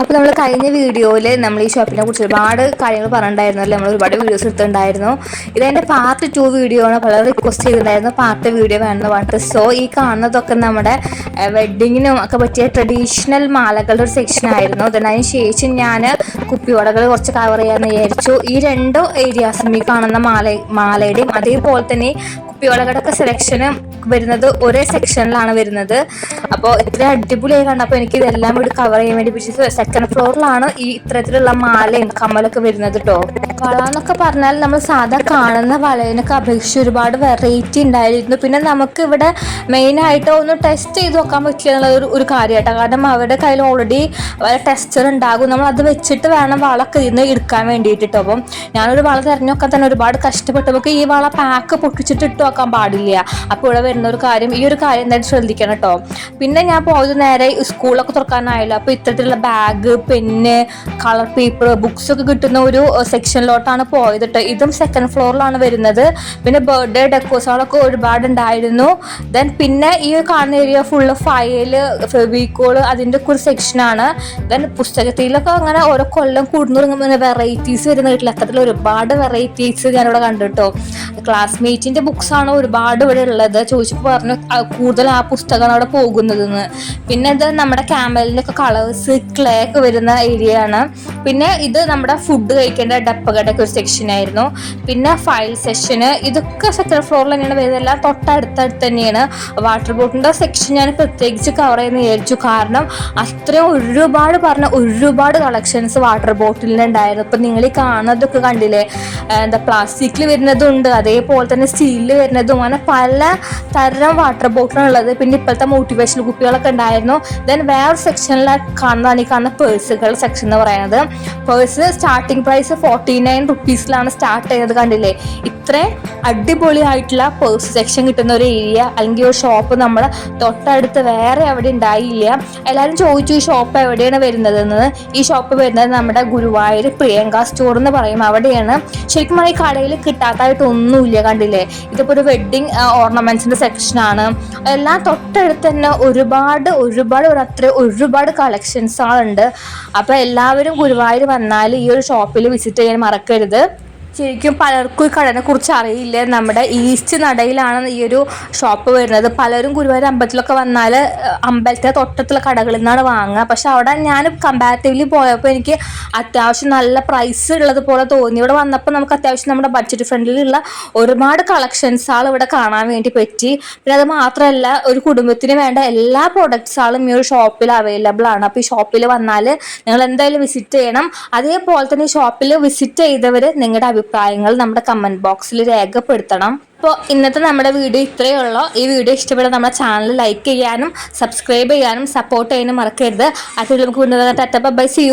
അപ്പോൾ നമ്മൾ കഴിഞ്ഞ വീഡിയോയിൽ നമ്മൾ ഈ ഷോപ്പിനെ കുറിച്ച് ഒരുപാട് കാര്യങ്ങൾ പറഞ്ഞിട്ടുണ്ടായിരുന്നല്ലോ. നമ്മൾ ഒരുപാട് വീഡിയോസ് എടുത്തിട്ടുണ്ടായിരുന്നു. ഇതെന്റെ പാർട്ട് ടു വീഡിയോ ആണ്. വളരെ റിക്വസ്റ്റ് ചെയ്തിട്ടുണ്ടായിരുന്നു. പാർട്ട് വീഡിയോ വേണമെന്ന് പറഞ്ഞിട്ട്. സോ ഈ കാണുന്നതൊക്കെ നമ്മുടെ വെഡ്ഡിങ്ങിനും ഒക്കെ പറ്റിയ ട്രഡീഷണൽ മാലകളുടെ ഒരു സെക്ഷൻ ആയിരുന്നു. Then അതിന് ശേഷം ഞാൻ കുപ്പിവടകൾ കുറച്ച് കവർ ചെയ്യാമെന്ന് വിചാരിച്ചു. ഈ രണ്ടോ ഏരിയാസും ഈ കാണുന്ന മാല മാലയുടെയും അതേപോലെ തന്നെ കുപ്പിവളകളുടെ സെലക്ഷന് വരുന്നത് ഒരേ സെക്ഷനിലാണ് വരുന്നത്. അപ്പോൾ ഇത്ര അടിപൊളിയായി കണ്ടപ്പോൾ എനിക്ക് ഇതെല്ലാം കൂടി കവർ ചെയ്യാൻ വേണ്ടി പിടിച്ചത് സെക്കൻഡ് ഫ്ലോറിലാണ് ഈ ഇത്തരത്തിലുള്ള മാലയും കമ്മലൊക്കെ വരുന്നത് കേട്ടോ വള എന്നൊക്കെ പറഞ്ഞാൽ നമ്മൾ സാധാ കാണുന്ന വളയിനൊക്കെ അപേക്ഷിച്ച് ഒരുപാട് വെറൈറ്റി ഉണ്ടായിരുന്നു. പിന്നെ നമുക്ക് ഇവിടെ മെയിനായിട്ട് ഒന്ന് ടെസ്റ്റ് ചെയ്ത് നോക്കാൻ പറ്റില്ല എന്നുള്ള ഒരു ഒരു കാര്യമായിട്ടോ കാരണം അവരുടെ കയ്യിൽ ഓൾറെഡി ടെസ്റ്റർ ഉണ്ടാകും. നമ്മൾ അത് വെച്ചിട്ട് വേണം വളമൊക്കെ ഇന്ന് എടുക്കാൻ വേണ്ടിയിട്ട് കേട്ടോ അപ്പം ഞാനൊരു വള തിരഞ്ഞൊക്കെ തന്നെ ഒരുപാട് കഷ്ടപ്പെട്ടു. നമുക്ക് ഈ വള പാക്ക് പൊട്ടിച്ചിട്ട് ഇട്ട് നോക്കാൻ പാടില്ല. അപ്പോൾ ഇവിടെ വരുന്ന ഒരു കാര്യം ഈ ഒരു കാര്യം എന്തായാലും ശ്രദ്ധിക്കണം കേട്ടോ. പിന്നെ ഞാൻ പോയത് നേരെ സ്കൂളൊക്കെ തുറക്കാനായല്ലോ. അപ്പോൾ ഇത്തരത്തിലുള്ള bag pen colour paper books ഒക്കെ കിട്ടുന്ന ഒരു സെക്ഷനിലോട്ടാണ് പോയത് കേട്ടോ. ഇതും സെക്കൻഡ് ഫ്ലോറിലാണ് വരുന്നത്. പിന്നെ ബർത്ത്ഡേ ഡെക്കോസുകളൊക്കെ ഒരുപാട് ഉണ്ടായിരുന്നു ദെൻ പിന്നെ ഈ കാണുന്ന ഏരിയ ഫുള്ള് ഫയൽ ഫെവിക്കോൾ അതിന്റെ ഒക്കെ ഒരു സെക്ഷനാണ് ദെൻ പുസ്തകത്തിലൊക്കെ അങ്ങനെ ഓരോ കൊല്ലം കൂടുന്നുറങ്ങുമ്പോൾ വെറൈറ്റീസ് വരുന്ന വീട്ടിൽ അത്തരത്തിൽ ഒരുപാട് വെറൈറ്റീസ് ഞാനിവിടെ കണ്ടു കേട്ടോ ബുക്സ് ബുക്സാണ് ഒരുപാട് ഇവിടെ ഉള്ളത്. ചോദിച്ചപ്പോൾ പറഞ്ഞു കൂടുതൽ ആ പുസ്തകമാണ് അവിടെ പോകുന്നതെന്ന്. പിന്നെ ഇത് നമ്മുടെ ക്യാമലിനൊക്കെ കളേഴ്സ് ക്ലേ ഒക്കെ വരുന്ന ഏരിയ ആണ്. പിന്നെ ഇത് നമ്മുടെ ഫുഡ് കഴിക്കേണ്ട ഡപ്പകളുടെ ഒരു സെക്ഷൻ ആയിരുന്നു. പിന്നെ ഫയൽ സെഷന് ഇതൊക്കെ സെക്കൻഡ് ഫ്ലോറിൽ തന്നെയാണ് വരുന്നത്. എല്ലാം തൊട്ടടുത്തടുത്ത് തന്നെയാണ്. വാട്ടർ ബോട്ടിന്റെ സെക്ഷൻ ഞാൻ പ്രത്യേകിച്ച് കവർ ചെയ്യുന്ന വിചാരിച്ചു. കാരണം അത്രയും ഒരുപാട് പറഞ്ഞ ഒരുപാട് കളക്ഷൻസ് വാട്ടർ ബോട്ടിലിന് ഉണ്ടായിരുന്നു. ഇപ്പം നിങ്ങൾ ഈ കാണുന്നതൊക്കെ കണ്ടില്ലേ? എന്താ പ്ലാസ്റ്റിക്കിൽ വരുന്നതുണ്ട് അതേപോലെ തന്നെ സ്റ്റീലിൽ വരുന്നതും. അങ്ങനെ പല തരം വാട്ടർ ബോട്ടിലാണ് ഉള്ളത്. പിന്നെ ഇപ്പോഴത്തെ മോട്ടിവേഷണൽ കുപ്പികളൊക്കെ ഉണ്ടായിരുന്നു. ദെൻ വേറെ സെക്ഷനിൽ കാണുന്നതാണ് ഈ കാണുന്ന പേഴ്സുകൾ സെക്ഷൻ എന്ന് പറയുന്നത്. Purse starting price forty nine റുപ്പീസിലാണ് start ചെയ്യുന്നത് കണ്ടില്ലേ? ഇത്രയും അടിപൊളിയായിട്ടുള്ള പേഴ്സ് സെക്ഷൻ കിട്ടുന്ന ഒരു ഏരിയ അല്ലെങ്കിൽ ഒരു ഷോപ്പ് നമ്മൾ തൊട്ടടുത്ത് വേറെ എവിടെ ഉണ്ടായില്ല. എല്ലാവരും ചോദിച്ചു ഈ ഷോപ്പ് എവിടെയാണ് വരുന്നതെന്ന്? ഈ ഷോപ്പ് വരുന്നത് നമ്മുടെ ഗുരുവായൂർ പ്രിയങ്ക സ്റ്റോർ എന്ന് പറയും. അവിടെയാണ്. ശരിക്കും ഈ കടയിൽ കിട്ടാത്തതായിട്ട് ഒന്നുമില്ല കണ്ടില്ലേ? ഇതിപ്പോൾ ഒരു വെഡ്ഡിങ് ഓർണമെന്റ്സിന്റെ സെക്ഷനാണ് എല്ലാം തൊട്ടടുത്ത് തന്നെ ഒരുപാട് ഒരുപാട് ഒരു അത്ര ഒരുപാട് കളക്ഷൻസ് ഉണ്ട് അപ്പോൾ എല്ലാവരും ഗുരുവായൂർ വന്നാൽ ഈ ഒരു ഷോപ്പിൽ വിസിറ്റ് ചെയ്യാൻ മറക്കരുത്. ശരിക്കും പലർക്കും ഈ കടനെ കുറിച്ച് അറിയില്ല. നമ്മുടെ ഈസ്റ്റ് നടയിലാണ് ഈ ഒരു ഷോപ്പ് വരുന്നത്. പലരും ഗുരുവായൂർ അമ്പലത്തിലൊക്കെ വന്നാൽ അമ്പലത്തിലെ തൊട്ടത്തുള്ള കടകളിൽ നിന്നാണ് വാങ്ങുക. പക്ഷെ അവിടെ ഞാൻ കമ്പാരിറ്റീവ്ലി പോയപ്പോൾ എനിക്ക് അത്യാവശ്യം നല്ല പ്രൈസ് ഉള്ളത് പോലെ തോന്നി. ഇവിടെ വന്നപ്പോൾ നമുക്ക് അത്യാവശ്യം നമ്മുടെ ബഡ്ജറ്റ് ഫ്രണ്ടിലുള്ള ഒരുപാട് കളക്ഷൻസ് ഇവിടെ കാണാൻ വേണ്ടി പറ്റി. പിന്നെ അത് മാത്രമല്ല ഒരു കുടുംബത്തിന് വേണ്ട എല്ലാ പ്രൊഡക്ട്സുകളും ഈ ഒരു ഷോപ്പിൽ അവൈലബിൾ ആണ്. അപ്പോൾ ഈ ഷോപ്പിൽ വന്നാൽ നിങ്ങൾ എന്തായാലും വിസിറ്റ് ചെയ്യണം. അതേപോലെ തന്നെ ഈ ഷോപ്പിൽ വിസിറ്റ് ചെയ്തവർ നിങ്ങളുടെ അഭിപ്രായങ്ങൾ നമ്മുടെ കമന്റ് ബോക്സിൽ രേഖപ്പെടുത്തണം. അപ്പോൾ ഇന്നത്തെ നമ്മുടെ വീഡിയോ ഇത്രയേ ഉള്ളൂ. ഈ വീഡിയോ ഇഷ്ടപ്പെട്ട നമ്മുടെ ചാനൽ ലൈക്ക് ചെയ്യാനും സബ്സ്ക്രൈബ് ചെയ്യാനും സപ്പോർട്ട് ചെയ്യാനും മറക്കരുത്. അതിൽ നമുക്ക് വീണ്ടും ടാറ്റ ബൈ സി